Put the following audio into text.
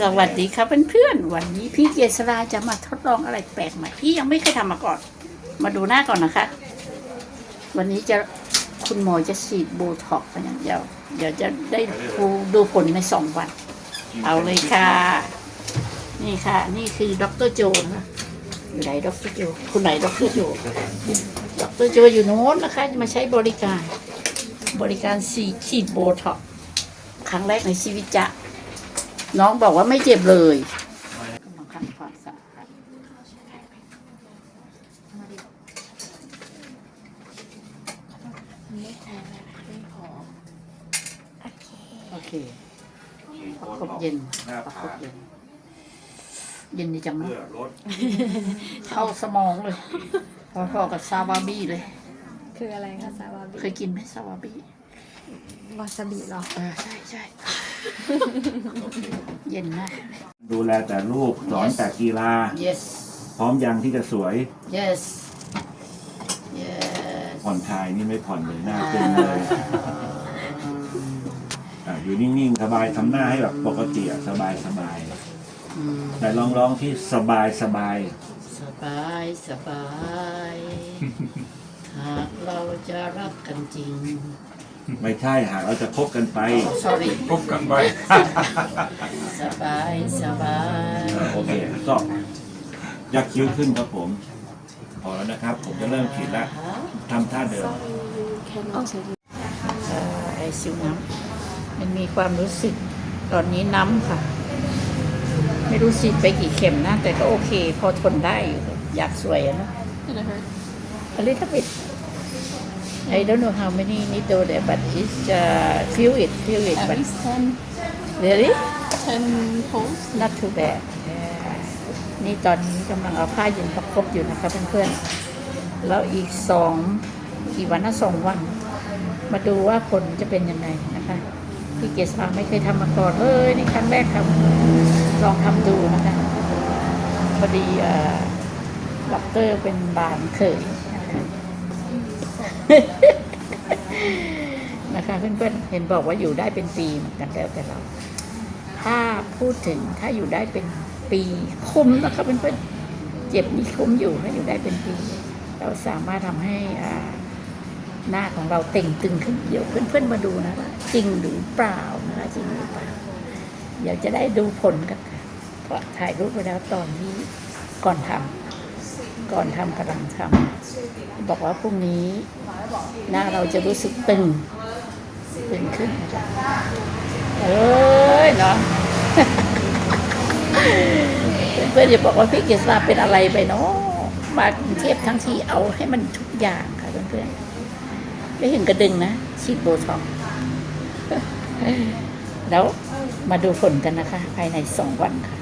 สวัสดีครับเพื่อนๆ วันนี้พี่เกษราจะมาทดลองอะไรแปลกใหม่ที่ยังไม่เคยทำมาก่อน มาดูหน้าก่อนนะคะ วันนี้จะคุณหมอจะฉีดโบท็อกซ์ไปอย่างเดียวเดี๋ยวจะได้ดูดูผลในสองวัน เอาเลยค่ะ นี่ค่ะ นี่คือดรโจนะคะอยู่ไหนดรโจคุณไหนดรโจดรโจอยู่โน้นนะคะจะมาใช้บริการ บริการฉีดฉีดโบท็อกซ์ครั้งแรกในชีวิตจะ น้องบอกว่าไม่เจ็บเลยกำลังทำความสะอาดโอเคประคบเย็นหน้าประคผาบเย็น เย็นดีจังนะเพื่อลดเข้าสมองเลย พอๆกับซาวาบี้เลย คืออะไรคะซาวาบิเคยกินไหมซาวาบี้วาซาบิเหรอ เออใช่ใช่ เย็นมาก ดูแลแต่ลูกสอนแต่กีฬา yes พร้อมยังที่จะสวย yes yes ผ่อนคลายนี่ไม่ผ่อนเลยหน้าตึงเลยอะอยู่นิ่งๆ สบายทำหน้าให้แบบปกติอะสบายสบายอืมแต่ลองร้องที่สบายสบายสบายสบาย หากเราจะรักกันจริง ไม่ใช่หากเราจะคบกันไป sorry คบกันไป สบายสบายโอเคก็ยักคิ้วขึ้นครับผม พอแล้วนะครับ ผมจะเริ่มขีดแล้วทำท่าเดิม เอ่อไอซิวน้ำมันมีความรู้สึกตอนนี้น้ำค่ะ ไม่รู้ฉีดไปกี่เข็มนะ แต่ก็โอเค พอทนได้อยู่อยากสวยอะนะ A little bit I don't know how many needle there but it's uh, feel it feel it At but least 10, really 10 holes. not too bad Yeah. นี่ตอนนี้กำลังเอาผ้าเย็นประคบอยู่นะคะเพื่อนๆ แล้วอีกสองกี่วันนะสองวัน มาดูว่าผลจะเป็นยังไงนะคะพี่เกษราไม่เคยทำมาก่อนเลยนี่ครั้งแรกทำลองทำดูนะคะพอดีเอ่อด็อกเตอร์เป็นบานเขย นะคะเพื่อนๆเห็นบอกว่าอยู่ได้เป็นปีเหมือนกันแล้วแต่เรา ถ้าพูดถึงถ้าอยู่ได้เป็นปีคุ้มนะคะเพื่อนๆเจ็บนี่คุ้มอยู่ถ้าอยู่ได้เป็นปี เราสามารถทำให้อ่าหน้าของเราเต่งตึงขึ้นเดี๋ยวเพื่อนๆมาดูนะจริงหรือเปล่านะคะจริงหรือเปล่าเดี๋ยวจะได้ดูผลกันค่ะเพราะถ่ายรูปไว้แล้วตอนที่ก่อนทำก่อนทำกำลังทำบอกว่าพรุ่งนี้ หน้าเราจะรู้สึกตึงตึงขึ้นเอ้ยเนาะเพื่อนๆจะบอกว่าพี่เกษราเป็นอะไรไปเนาะมากรุงเทพทั้งทีเอาให้มันทุกอย่างค่ะเพื่อนๆไม่เห็นกระดึงนะฉีดโบท็อกแล้วมาดูผลกันนะคะ ภายในสองวันค่ะ